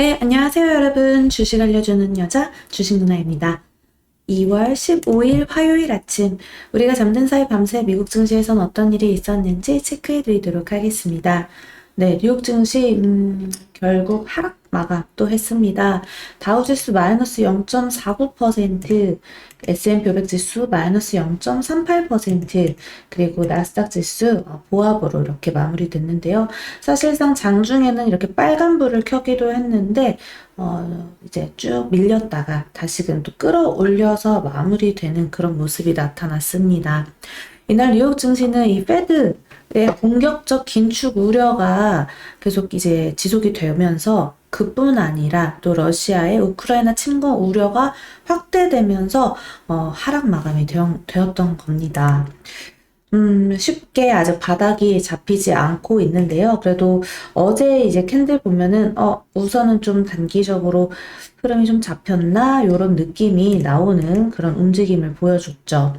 네, 안녕하세요, 여러분. 주식 알려주는 여자, 주식 누나입니다. 2월 15일 화요일 아침, 우리가 잠든 사이 밤새 미국 증시에선 어떤 일이 있었는지 체크해 드리도록 하겠습니다. 네, 뉴욕 증시, 음, 결국 하락 마감도 했습니다. 다우지수 마이너스 0.49%, S&P 500 지수 마이너스 0.38%, 그리고 나스닥 지수 어, 보합으로 이렇게 마무리됐는데요. 사실상 장중에는 이렇게 빨간불을 켜기도 했는데, 어, 이제 쭉 밀렸다가 다시금 또 끌어올려서 마무리되는 그런 모습이 나타났습니다. 이날 뉴욕 증시는 이 페드의 공격적 긴축 우려가 계속 이제 지속이 되면서 그뿐 아니라 또 러시아의 우크라이나 침공 우려가 확대되면서 어, 하락 마감이 되어, 되었던 겁니다. 음, 쉽게 아직 바닥이 잡히지 않고 있는데요. 그래도 어제 이제 캔들 보면은, 어, 우선은 좀 단기적으로 흐름이 좀 잡혔나? 요런 느낌이 나오는 그런 움직임을 보여줬죠.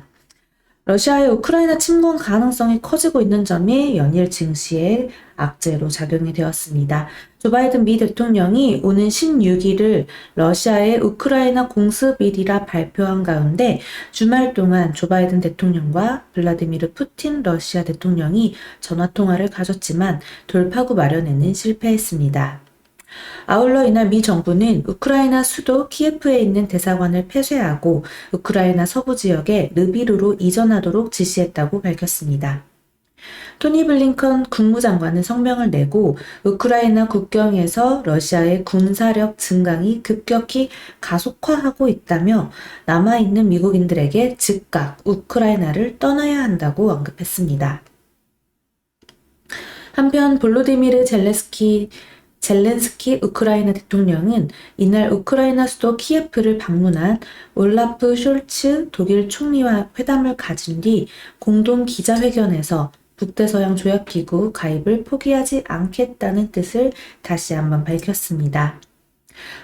러시아의 우크라이나 침공 가능성이 커지고 있는 점이 연일 증시에 악재로 작용이 되었습니다. 조 바이든 미 대통령이 오는 16일을 러시아의 우크라이나 공습일이라 발표한 가운데 주말 동안 조 바이든 대통령과 블라디미르 푸틴 러시아 대통령이 전화 통화를 가졌지만 돌파구 마련에는 실패했습니다. 아울러 이날 미 정부는 우크라이나 수도 키예프에 있는 대사관을 폐쇄하고 우크라이나 서부 지역에 르비루로 이전하도록 지시했다고 밝혔습니다. 토니 블링컨 국무장관은 성명을 내고 우크라이나 국경에서 러시아의 군사력 증강이 급격히 가속화하고 있다며 남아있는 미국인들에게 즉각 우크라이나를 떠나야 한다고 언급했습니다. 한편 볼로디미르 젤레스키 젤렌스키 우크라이나 대통령은 이날 우크라이나 수도 키예프를 방문한 올라프 숄츠 독일 총리와 회담을 가진 뒤 공동 기자회견에서 북대서양 조약기구 가입을 포기하지 않겠다는 뜻을 다시 한번 밝혔습니다.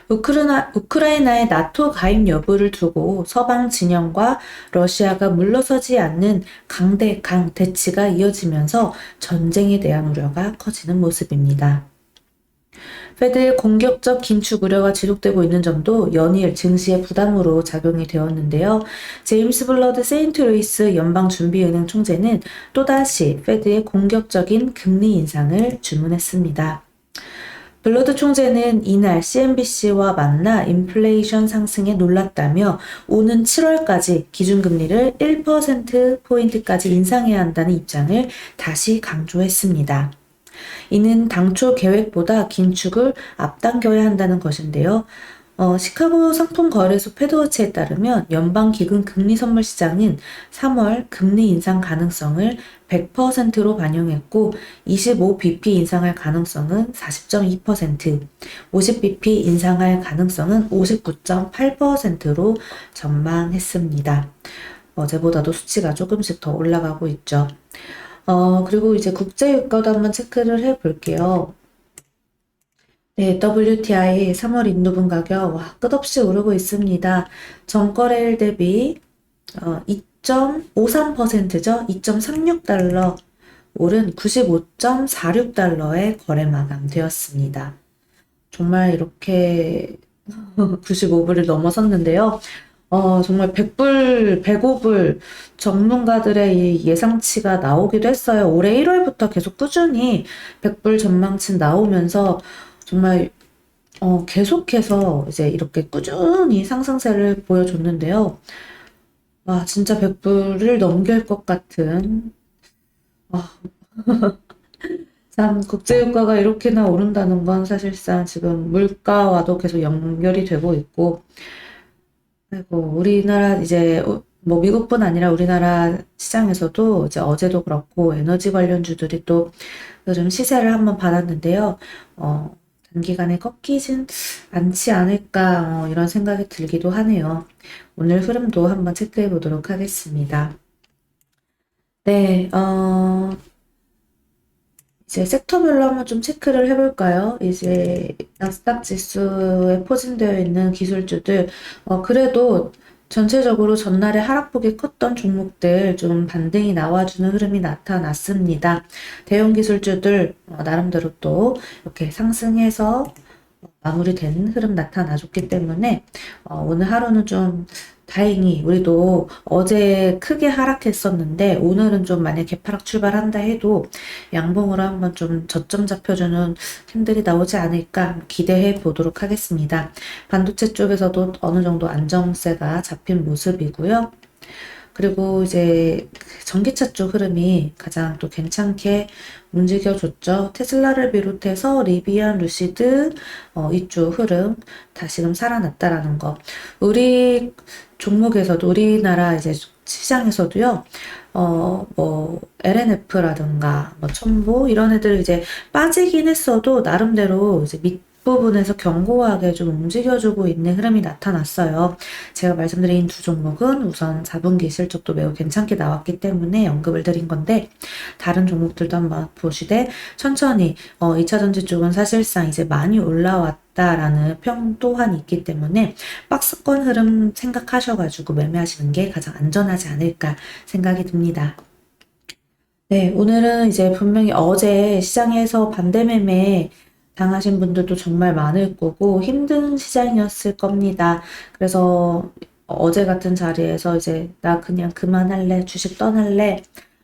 우크라이나, 우크라이나의 나토 가입 여부를 두고 서방 진영과 러시아가 물러서지 않는 강대강 대치가 이어지면서 전쟁에 대한 우려가 커지는 모습입니다. 페드의 공격적 긴축 우려가 지속되고 있는 점도 연일 증시의 부담으로 작용이 되었는데요. 제임스 블러드 세인트루이스 연방준비은행 총재는 또다시 페드의 공격적인 금리 인상을 주문했습니다. 블러드 총재는 이날 CNBC와 만나 인플레이션 상승에 놀랐다며 오는 7월까지 기준금리를 1%포인트까지 인상해야 한다는 입장을 다시 강조했습니다. 이는 당초 계획보다 긴축을 앞당겨야 한다는 것인데요. 어, 시카고 상품 거래소 패드워치에 따르면 연방 기금 금리 선물 시장은 3월 금리 인상 가능성을 100%로 반영했고 25bp 인상할 가능성은 40.2%, 50bp 인상할 가능성은 59.8%로 전망했습니다. 어제보다도 수치가 조금씩 더 올라가고 있죠. 어, 그리고 이제 국제유가도 한번 체크를 해 볼게요. 네, WTI 3월 인도분 가격, 와, 끝없이 오르고 있습니다. 전거래일 대비, 어, 2.53%죠? 2.36달러, 오른 95.46달러에 거래 마감되었습니다. 정말 이렇게 95불을 넘어섰는데요. 어, 정말 100불, 105불 전문가들의 이 예상치가 나오기도 했어요. 올해 1월부터 계속 꾸준히 100불 전망치 나오면서 정말 어, 계속해서 이제 이렇게 꾸준히 상승세를 보여줬는데요. 와, 진짜 100불을 넘길 것 같은, 아, 참, 국제유가가 이렇게나 오른다는 건 사실상 지금 물가와도 계속 연결이 되고 있고, 그리고 우리나라 이제 뭐 미국뿐 아니라 우리나라 시장에서도 이제 어제도 그렇고 에너지 관련주들이 또 요즘 시세를 한번 받았는데요. 어, 단기간에 꺾이진 않지 않을까 어, 이런 생각이 들기도 하네요. 오늘 흐름도 한번 체크해 보도록 하겠습니다. 네, 어, 이제 섹터별로 한번 좀 체크를 해볼까요? 이제 나스닥 지수에 포진되어 있는 기술주들, 어, 그래도 전체적으로 전날에 하락폭이 컸던 종목들 좀 반등이 나와주는 흐름이 나타났습니다. 대형 기술주들 어, 나름대로 또 이렇게 상승해서 마무리된 흐름 나타나줬기 때문에 어, 오늘 하루는 좀 다행히 우리도 어제 크게 하락했었는데 오늘은 좀 만약 개파락 출발한다 해도 양봉으로 한번 좀 저점 잡혀주는 힘들이 나오지 않을까 기대해 보도록 하겠습니다. 반도체 쪽에서도 어느 정도 안정세가 잡힌 모습이고요. 그리고 이제 전기차 쪽 흐름이 가장 또 괜찮게 움직여줬죠. 테슬라를 비롯해서 리비안, 루시드 어, 이쪽 흐름 다시금 살아났다라는 거. 우리 종목에서도 우리나라 이제 시장에서도요. 어, 뭐 LNF라든가 뭐 첨보 이런 애들 이제 빠지긴 했어도 나름대로 이제 밑 부분에서 견고하게 좀 움직여주고 있는 흐름이 나타났어요. 제가 말씀드린 두 종목은 우선 4분기 실적도 매우 괜찮게 나왔기 때문에 언급을 드린 건데 다른 종목들도 한번 보시되 천천히 어, 2차 전지 쪽은 사실상 이제 많이 올라왔다라는 평 또한 있기 때문에 박스권 흐름 생각하셔가지고 매매하시는 게 가장 안전하지 않을까 생각이 듭니다. 네, 오늘은 이제 분명히 어제 시장에서 반대 매매 당하신 분들도 정말 많을 거고 힘든 시장이었을 겁니다. 그래서 어제 같은 자리에서 이제 나 그냥 그만할래, 주식 떠날래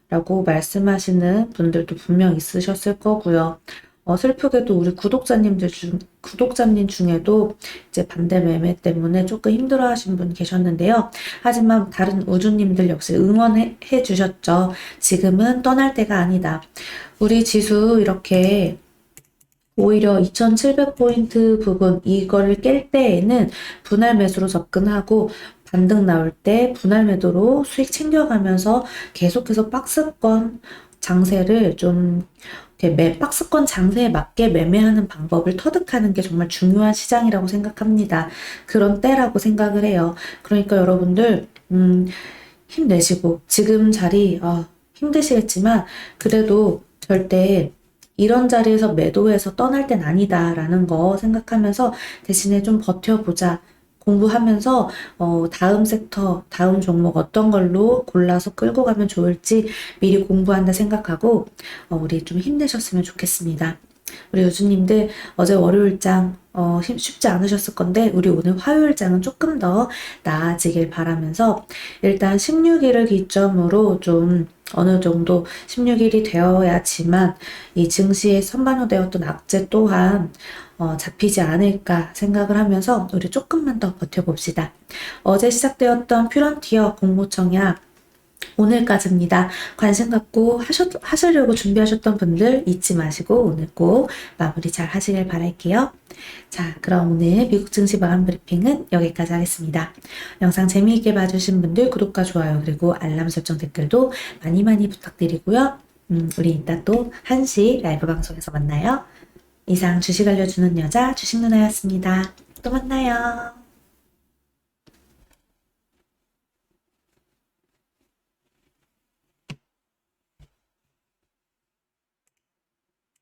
라고 말씀하시는 분들도 분명 있으셨을 거고요. 어, 슬프게도 우리 구독자님들 중, 구독자님 중에도 이제 반대 매매 때문에 조금 힘들어 하신 분 계셨는데요. 하지만 다른 우주님들 역시 응원해 해 주셨죠. 지금은 떠날 때가 아니다. 우리 지수 이렇게 오히려 2700포인트 부분 이거를 깰 때에는 분할 매수로 접근하고 반등 나올 때 분할 매도로 수익 챙겨가면서 계속해서 박스권 장세를 좀 박스권 장세에 맞게 매매하는 방법을 터득하는 게 정말 중요한 시장이라고 생각합니다. 그런 때라고 생각을 해요. 그러니까 여러분들 음, 힘내시고 지금 자리 어, 힘드시겠지만 그래도 절대 이런 자리에서 매도해서 떠날 땐 아니다라는 거 생각하면서 대신에 좀 버텨보자. 공부하면서 어, 다음 섹터, 다음 종목 어떤 걸로 골라서 끌고 가면 좋을지 미리 공부한다 생각하고 어, 우리 좀 힘내셨으면 좋겠습니다. 우리 요주님들 어제 월요일장 어, 힘- 쉽지 않으셨을 건데 우리 오늘 화요일장은 조금 더 나아지길 바라면서 일단 16일을 기점으로 좀 어느 정도 16일이 되어야지만 이 증시에 선반영되었던 악재 또한 어, 잡히지 않을까 생각을 하면서 우리 조금만 더 버텨봅시다. 어제 시작되었던 퓨런티어 공모청약 오늘까지입니다. 관심 갖고 하셨, 하시려고 준비하셨던 분들 잊지 마시고 오늘 꼭 마무리 잘 하시길 바랄게요. 자, 그럼 오늘 미국 증시 마감 브리핑은 여기까지 하겠습니다. 영상 재미있게 봐주신 분들 구독과 좋아요 그리고 알람 설정 댓글도 많이 많이 부탁드리고요. 음, 우리 이따 또 1시 라이브 방송에서 만나요. 이상 주식 알려주는 여자 주식 누나였습니다. 또 만나요.